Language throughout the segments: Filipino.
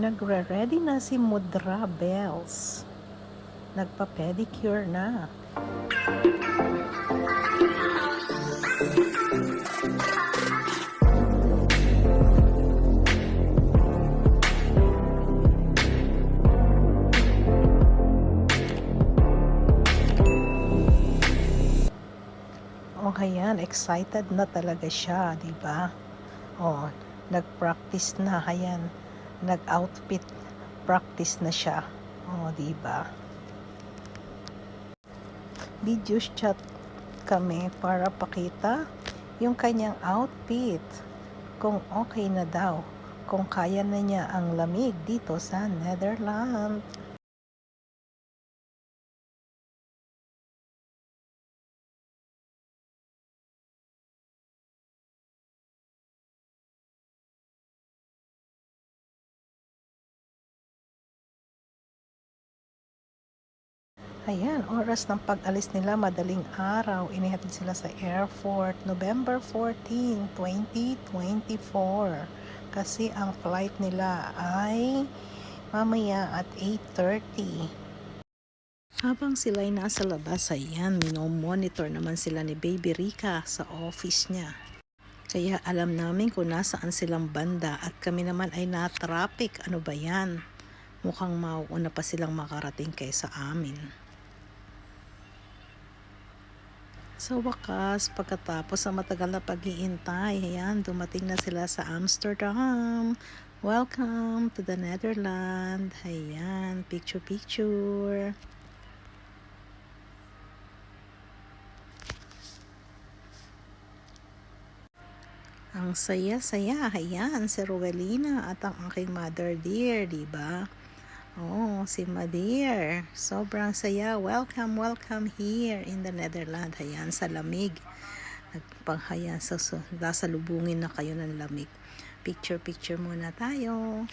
Nagre-ready na si Mudra Bells. Nagpa-pedicure na. O yan, excited na talaga siya, di ba? O, nag-practice na, ayan. Nag-outfit practice na siya. O, di ba? Video chat kami para pakita yung kanyang outfit. Kung okay na daw. Kung kaya na niya ang lamig dito sa Netherlands. Ayan, oras ng pag-alis nila, madaling araw. Inihatid sila sa airport, November 14, 2024. Kasi ang flight nila ay mamaya at 8.30. Habang sila ay nasa labas, ayan, minomonitor naman sila ni Baby Rika sa office niya. Kaya alam namin kung nasaan silang banda at kami naman ay na-traffic. Ano ba yan? Mukhang mauuna pa silang makarating kaysa amin. Sa wakas, pagkatapos sa matagal na pag-iintay, ayan, dumating na sila sa Amsterdam. Welcome to the Netherlands. Ayan, picture-picture. Ang saya-saya, ayan, si Rowelina at ang aking mother dear, di ba? Oh, si Madir. Sobrang saya. Welcome, welcome here in the Netherlands. Ayan, sa lamig. Nagpanghayan sa so, salubungin na kayo ng lamig. Picture, picture muna tayo.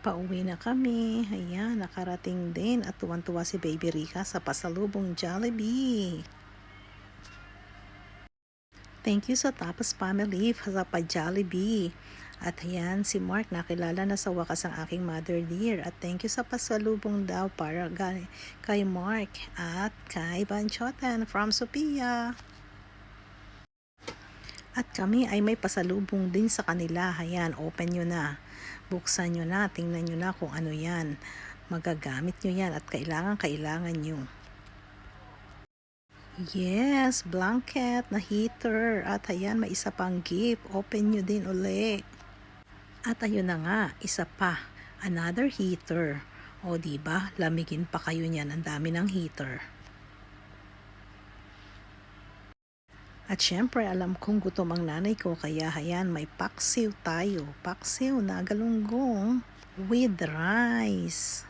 Pauwi na kami. Ayan, nakarating din at tuwan-tuwa si Baby Rika sa pasalubong Jollibee. Thank you sa Tapas Family sa pa-Jollibee. At ayan, si Mark nakilala na sa wakas ang aking mother dear. At thank you sa pasalubong daw para kay Mark at kay Banchotan from Sophia. At kami ay may pasalubong din sa kanila. Ayan, open nyo na. Buksan nyo na, tingnan nyo na kung ano yan. Magagamit nyo yan at kailangan, kailangan nyo. Yes, blanket na heater. At ayan, may isa pang gift. Open nyo din uli. At ayun na nga, isa pa. Another heater. O ba lamigin pa kayo niyan. Ang dami ng heater. At syempre, alam kong gutom ang nanay ko, kaya hayan, may paksiw tayo. Paksiw na galunggong with rice.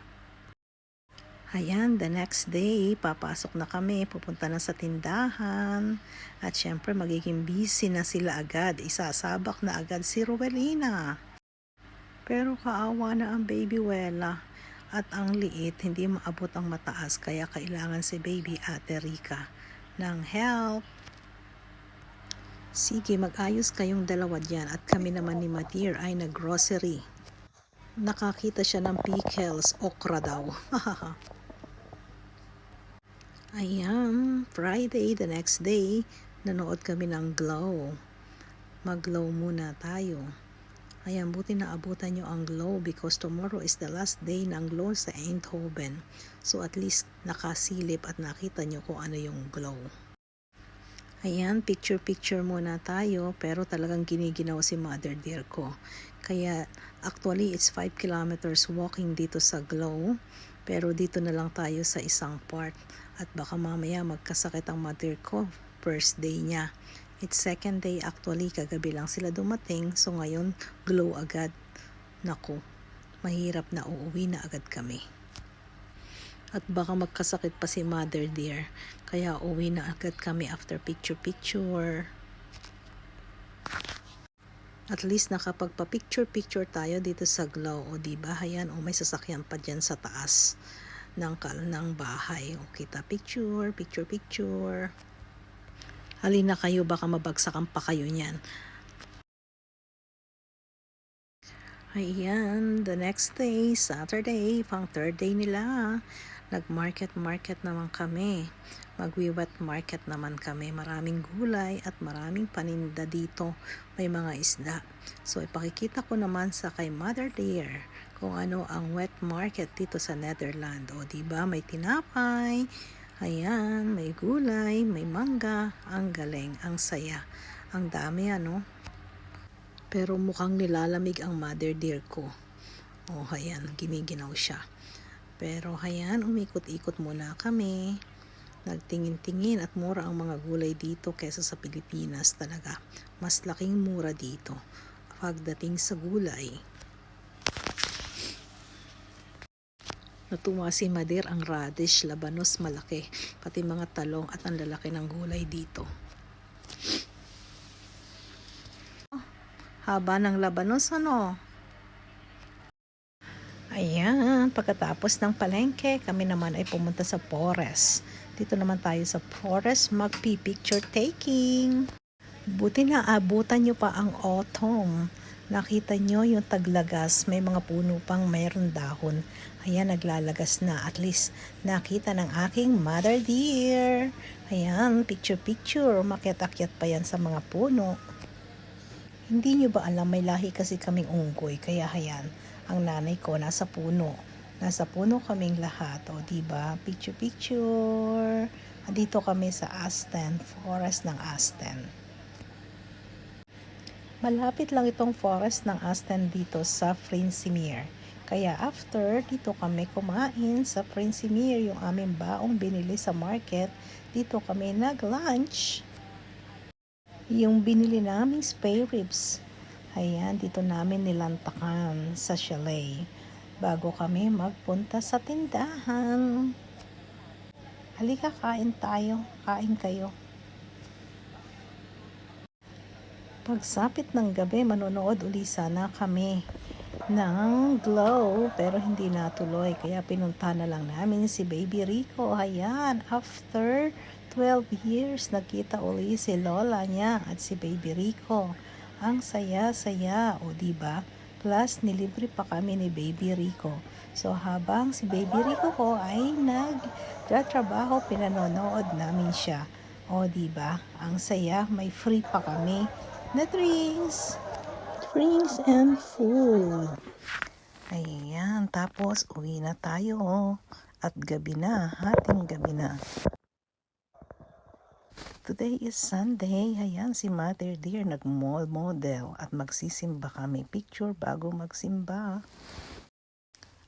Ayan, the next day, papasok na kami, pupunta na sa tindahan. At syempre, magiging busy na sila agad. Isasabak na agad si Ruelina. Pero kaawa na ang baby Wella. At ang liit, hindi maabot ang mataas, kaya kailangan si baby Ate Rica ng help. Sige, mag-ayos kayong dalawa dyan at kami naman ni Matir ay nag-grocery. Nakakita siya ng pickles, okra daw. Ayan, Friday, the next day, nanood kami ng Glow. Mag-glow muna tayo. Ayan, buti na abutan nyo ang glow because tomorrow is the last day ng glow sa Eindhoven. So at least nakasilip at nakita nyo kung ano yung glow. Ayan, picture-picture muna tayo pero talagang giniginaw si mother dear ko. Kaya actually it's 5 kilometers walking dito sa Glow pero dito na lang tayo sa isang part at baka mamaya magkasakit ang mother ko first day niya. It's second day actually kagabi lang sila dumating so ngayon Glow agad. Naku, mahirap na uuwi na agad kami at baka magkasakit pa si mother dear. Kaya uwi na agad kami after picture picture. At least nakapagpa-picture-picture tayo dito sa Glow. O diba? Ayan, o may sasakyan pa dyan sa taas ng, ng bahay. O kita picture, picture, picture. Halina kayo, baka mabagsakan pa kayo niyan. Ayan, the next day, Saturday, pang third day nila. Nag-market-market naman kami. Magwiwet market naman kami. Maraming gulay at maraming paninda dito. May mga isda. So, ipakikita ko naman sa kay Mother Dear kung ano ang wet market dito sa Netherlands. O, di ba May tinapay. Ayan, may gulay, may mangga. Ang galing, ang saya. Ang dami, ano? Pero mukhang nilalamig ang mother dear ko. Oh, hayan, gumiginaw siya. Pero hayan, umikot-ikot muna kami. Nagtingin-tingin at mura ang mga gulay dito kesa sa Pilipinas talaga. Mas laking mura dito pagdating sa gulay. Natuwa si Madir ang radish, labanos malaki, pati mga talong at ang lalaki ng gulay dito. Haba ng labanos, ano? Ayan, pagkatapos ng palengke, kami naman ay pumunta sa forest. Dito naman tayo sa forest magpi-picture taking. Buti na abutan nyo pa ang autumn. Nakita nyo yung taglagas, may mga puno pang mayroon dahon. Ayan, naglalagas na. At least nakita ng aking mother dear. Ayan, picture-picture. Makiat-akyat pa yan sa mga puno. Hindi nyo ba alam, may lahi kasi kaming unggoy, kaya hayan, ang nanay ko nasa puno. Nasa puno kaming lahat, o di ba? Picture picture. Dito kami sa Asten, forest ng Asten. Malapit lang itong forest ng Asten dito sa Frinsimir. Kaya after, dito kami kumain sa Frinsimir, yung aming baong binili sa market. Dito kami nag-lunch yung binili naming spare ribs. Ayan, dito namin nilantakan sa chalet bago kami magpunta sa tindahan. Halika, kain tayo. Kain kayo. Pagsapit ng gabi, manonood uli sana kami ng Glow pero hindi natuloy kaya pinunta na lang namin si Baby Rico. Ayan, after 12 years nakita uli si Lola niya at si Baby Rico. Ang saya-saya, o di ba? Plus nilibre pa kami ni Baby Rico. So habang si Baby Rico ko ay nagtatrabaho, pinanonood namin siya. O di ba? Ang saya, may free pa kami na drinks. Drinks and food. Ayan, tapos uwi na tayo. At gabi na, hating gabi na. Today is Sunday. Ayan, si Mother Dear nag-model at magsisimba kami. Picture bago magsimba.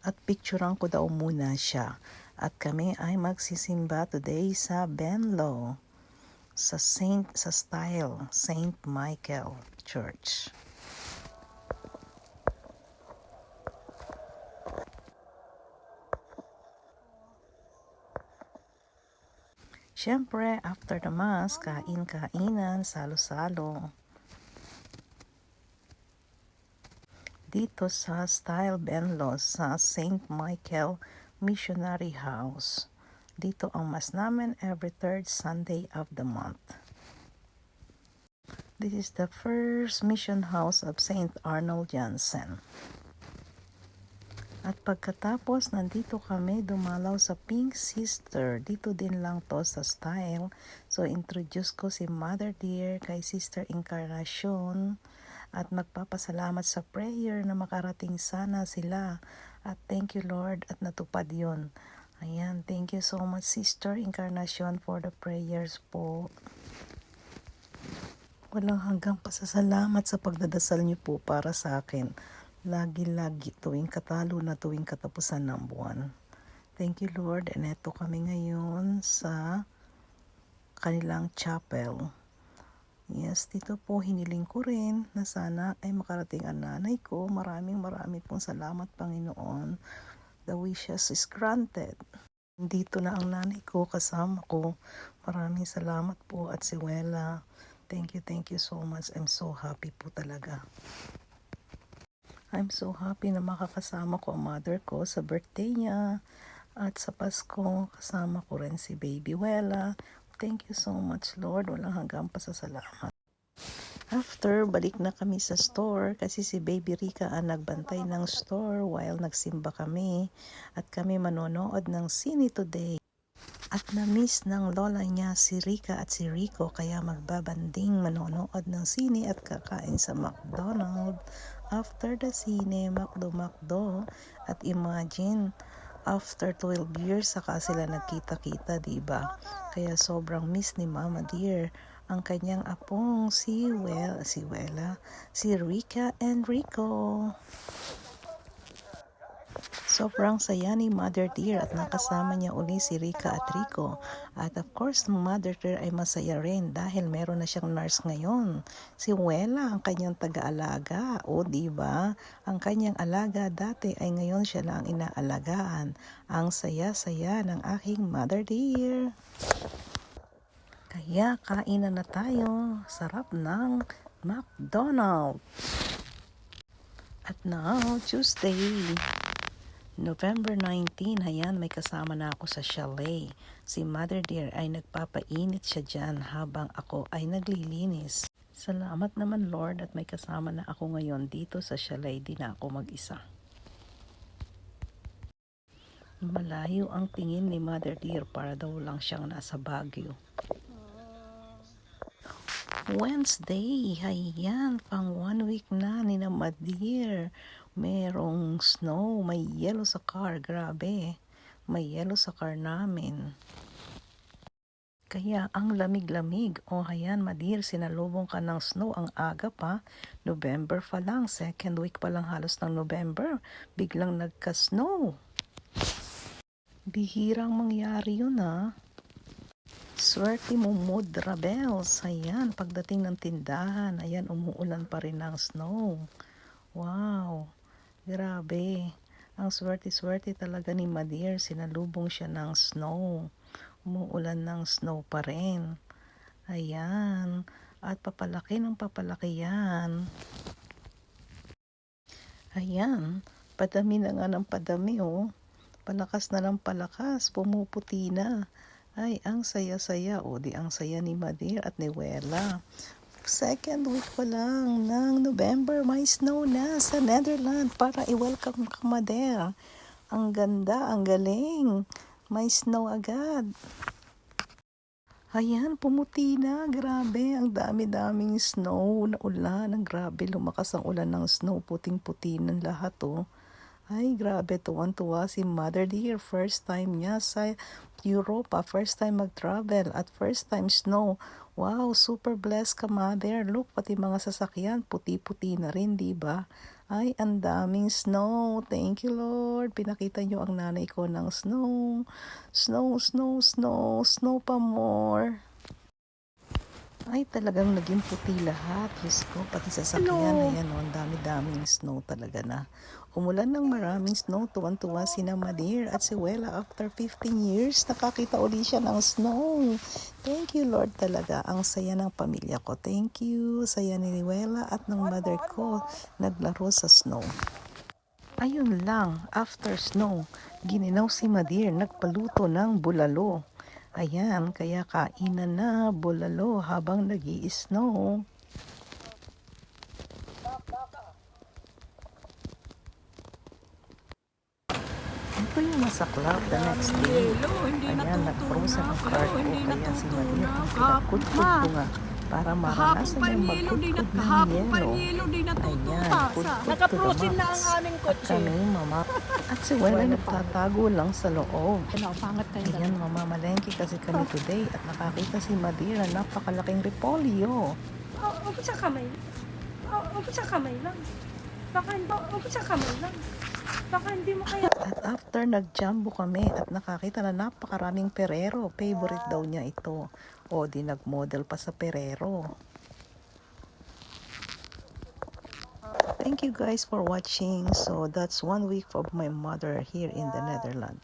At picturean ko daw muna siya. At kami ay magsisimba today sa Benlo. Sa Saint, sa style, Saint Michael Church. Siyempre, after the mass, kain-kainan, salo-salo. Dito sa Style Benlos sa St. Michael Missionary House. Dito ang mas namin every third Sunday of the month. This is the first mission house of St. Arnold Jansen. At pagkatapos, nandito kami dumalaw sa Pink Sister. Dito din lang to sa style. So, introduce ko si Mother Dear kay Sister Encarnacion. At magpapasalamat sa prayer na makarating sana sila. At thank you Lord at natupad yon. Ayan, thank you so much Sister Encarnacion for the prayers po. Walang hanggang pasasalamat sa pagdadasal niyo po para sa akin lagi-lagi tuwing katalo na tuwing katapusan ng buwan. Thank you Lord and eto kami ngayon sa kanilang chapel. Yes, dito po hiniling ko rin na sana ay makarating ang nanay ko. Maraming maraming pong salamat Panginoon. The wishes is granted. Dito na ang nanay ko kasama ko. Maraming salamat po at si Wela. Thank you, thank you so much. I'm so happy po talaga. I'm so happy na makakasama ko ang mother ko sa birthday niya. At sa Pasko, kasama ko rin si Baby Wella. Thank you so much, Lord. Walang hanggang pasasalamat. After, balik na kami sa store kasi si Baby Rika ang nagbantay ng store while nagsimba kami at kami manonood ng sine today. At na-miss ng lola niya si Rika at si Rico kaya magbabanding manonood ng sine at kakain sa McDonald. After the sine, Macdo at imagine after 12 years saka sila nagkita-kita, 'di ba? Kaya sobrang miss ni Mama dear ang kanyang apong si Well, si Wella, si Rika and Rico. Sobrang saya ni Mother Dear at nakasama niya uli si Rika at Rico. At of course, Mother Dear ay masaya rin dahil meron na siyang nurse ngayon. Si Wella ang kanyang taga-alaga. O di ba? Ang kanyang alaga dati ay ngayon siya na ang inaalagaan. Ang saya-saya ng aking Mother Dear. Kaya kainan na tayo. Sarap ng McDonald's. At now, Tuesday. November 19, hayan may kasama na ako sa chalet. Si Mother Dear ay nagpapainit siya dyan habang ako ay naglilinis. Salamat naman Lord at may kasama na ako ngayon dito sa chalet, di ako mag-isa. Malayo ang tingin ni Mother Dear para daw lang siyang nasa Baguio. Wednesday, hayan, pang one week na ni na Madir. Merong snow, may yellow sa car, grabe. May yellow sa car namin. Kaya ang lamig-lamig, o oh, hayan Madir, sinalubong ka ng snow ang aga pa. November pa lang, second week pa lang halos ng November, biglang nagka-snow. Bihirang mangyari yun ah. Swerte mo Mudra Bells. Ayan, pagdating ng tindahan, ayan, umuulan pa rin ng snow. Wow, grabe. Ang swerte-swerte talaga ni Madir. Sinalubong siya ng snow. Umuulan ng snow pa rin. Ayan. At papalaki ng papalaki yan. Ayan. Padami na nga ng padami, oh. Palakas na ng palakas. Pumuputi na. Ay, ang saya-saya. O, di ang saya ni Madir at ni Wella. Second week pa lang ng November, may snow na sa Netherlands para i-welcome ka Madir. Ang ganda, ang galing. May snow agad. Ayan, pumuti na. Grabe, ang dami-daming snow na ulan. Ang grabe, lumakas ang ulan ng snow. Puting-puti ng lahat, oh. Ay, grabe, tuwan-tuwa si Mother Dear. First time niya sa Europa. First time mag-travel at first time snow. Wow, super blessed ka, Mother. Look, pati mga sasakyan, puti-puti na rin, di ba? Ay, ang daming snow. Thank you, Lord. Pinakita niyo ang nanay ko ng snow. Snow, snow, snow, snow pa more. Ay, talagang naging puti lahat. Diyos ko, pati sa sakyan. Ayan, oh, ang dami-daming snow talaga na. Umulan ng maraming snow. Tuwan-tuwa si na Madir at si Wella after 15 years. Nakakita uli siya ng snow. Thank you, Lord, talaga. Ang saya ng pamilya ko. Thank you. Saya ni Wella at ng mother ko. Naglaro sa snow. Ayun lang, after snow, gininaw si Madir, nagpaluto ng bulalo. Ayan, kaya kainan na bulalo habang nag snow Ito yung masaklap the next day. Ayan, nag-frozen ang cart ko. Kaya si Maria, pinakudkod ko nga para maranasan yung magkudkod ng yelo. Ayan, Nakaprosin na ang aming At kotse. kami, mama. At si Wela nagtatago lang sa loob. Ayan, mamamalengke kasi kami today at nakakita si Madira napakalaking repolyo. Oh, upo sa kamay. Oh, upo sa kamay lang. Baka hindi, upo sa kamay lang. Baka hindi mo kaya. At after nag-jumbo kami at nakakita na napakaraming perero, favorite daw niya ito. O di nag-model pa sa perero. Thank you guys for watching. So that's one week of my mother here in the Netherlands.